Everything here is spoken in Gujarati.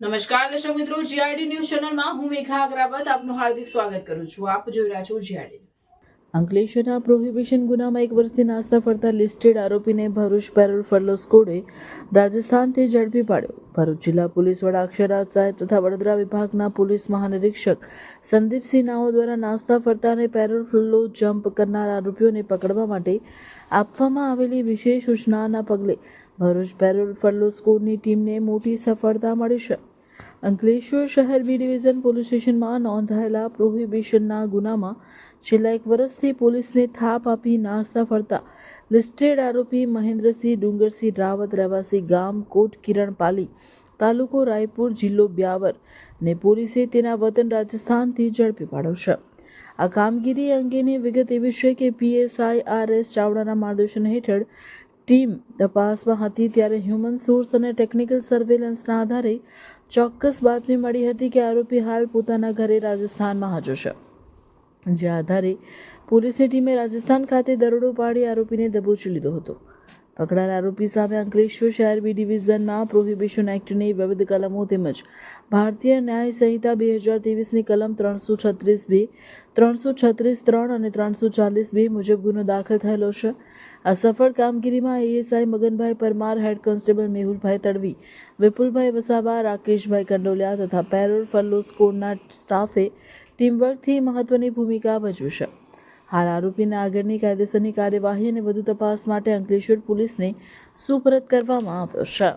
નમસ્કાર, દર્શક મિત્રો જીઆરડી ન્યૂઝ ચેનલમાં હું મેઘા અગ્રાવત આપનું હાર્દિક સ્વાગત કરું છું. આપ જોઈ રહ્યા છો જીઆરડી ન્યૂઝ અંકલેશ્વરના પ્રોહિબિશન ગુનામાં એક વર્ષથી નાસ્તા ફરતા લિસ્ટેડ આરોપીને ભરૂચ પેરોલ ફરલો સ્કોડે રાજસ્થાનથી ઝડપી પાડ્યો. ભરૂચ જિલ્લા પોલીસ વડા અક્ષરરાજ સાહેબ તથા વડોદરા વિભાગના પોલીસ મહાનિરીક્ષક સંદીપસિંહ નાઓ દ્વારા નાસ્તા ફરતા અને પેરોલ ફ્લો જમ્પ કરનાર આરોપીઓને પકડવા માટે આપવામાં આવેલી વિશેષ સૂચનાના પગલે ભરૂચ પેરોલ ફરલો સ્કોડની ટીમને મોટી સફળતા મળી છે. અંકલેશ્વર શહેર બી ડિવિઝન પોલીસ સ્ટેશનમાં નોંધાયેલા પ્રોહિબિશનના ગુનામાં છેલ્લા એક વર્ષથી પોલીસને થાપ આપી નાસ્તા ફરતા લિસ્ટેડ આરોપી મહેન્દ્રસિંહ ડુંગરસિંહ રાવત રહેવાસી ગામ કોટ કિરણપાલી તાલુકો રાયપુર જિલ્લો બ્યાવર ને પોલીસે તેના વતન રાજસ્થાનથી ઝડપી પાડ્યો છે. આ કામગીરી અંગેની વિગત એવી છે કે પીએસઆઈ આર એસ ચાવડાના માર્ગદર્શન હેઠળ ટીમ તપાસમાં હતી ત્યારે હ્યુમન સોર્સ અને ટેકનિકલ સર્વેલન્સના આધારે ચોક્કસ બાતમી મળી હતી કે આરોપી હાલ પોતાના ઘરે રાજસ્થાનમાં હાજર છે. જે આધારે પોલીસની ટીમે રાજસ્થાન ખાતે દરોડો પાડી આરોપીને દબોચી લીધો હતો. પકડાયેલ આરોપી સામે અંકલેશ્વર શહેર બી ડિવિઝનના પ્રોહિબિશન એક્ટની વિવિધ કલમો તેમજ ભારતીય ન્યાય સંહિતા બે હજાર ત્રેવીસની કલમ ત્રણસો છત્રીસ બે, ત્રણસો છત્રીસ ત્રણ અને ત્રણસો ચાલીસ બે મુજબ ગુનો દાખલ થયેલો છે. આ સફળ કામગીરીમાં ASI Maganbhai Parmar, head constable Mehulbhai Tadvi, Vipulbhai Vasava, Rakeshbhai Kandoliya તથા પેરોલ ફલ્લો સ્કોડના સ્ટાફે ટીમવર્કથી મહત્વની ભૂમિકા ભજવશે. છે હાલ આરોપીના આગળની કાયદેસરની કાર્યવાહી અને વધુ તપાસ માટે અંકલેશ્વર પોલીસને સુપરત કરવામાં આવ્યો છે.